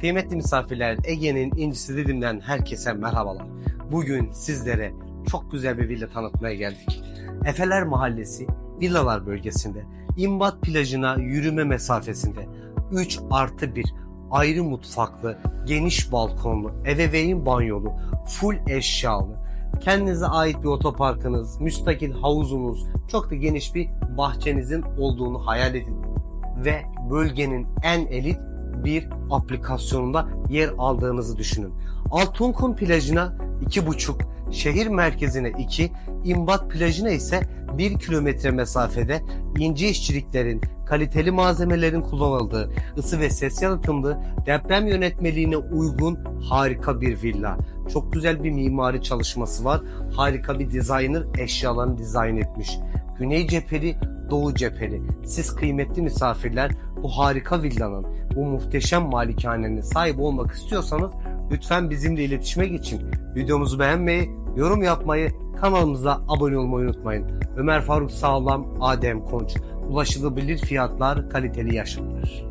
Kıymetli misafirler, Ege'nin incisi Didim'den herkese merhabalar. Bugün sizlere çok güzel bir villa tanıtmaya geldik. Efeler Mahallesi, villalar bölgesinde, İmbat plajına yürüme mesafesinde 3 artı 1 ayrı mutfaklı, geniş balkonlu, ebeveyn banyolu, full eşyalı, kendinize ait bir otoparkınız, müstakil havuzunuz, çok da geniş bir bahçenizin olduğunu hayal edin. Ve bölgenin en elit bir aplikasyonunda yer aldığınızı düşünün. Altınkum plajına 2,5, şehir merkezine 2, İmbat plajına ise 1 kilometre mesafede ince işçiliklerin, kaliteli malzemelerin kullanıldığı, ısı ve ses yalıtımlı, deprem yönetmeliğine uygun harika bir villa. Çok güzel bir mimari çalışması var. Harika bir designer eşyalarını dizayn etmiş. Güney cepheli, doğu cepheli. Siz kıymetli misafirler bu harika villanın, bu muhteşem malikanenin sahibi olmak istiyorsanız lütfen bizimle iletişime geçin. Videomuzu beğenmeyi, yorum yapmayı, kanalımıza abone olmayı unutmayın. Ömer Faruk Sağlam, Adem Konç. Ulaşılabilir fiyatlar, kaliteli yaşamlar.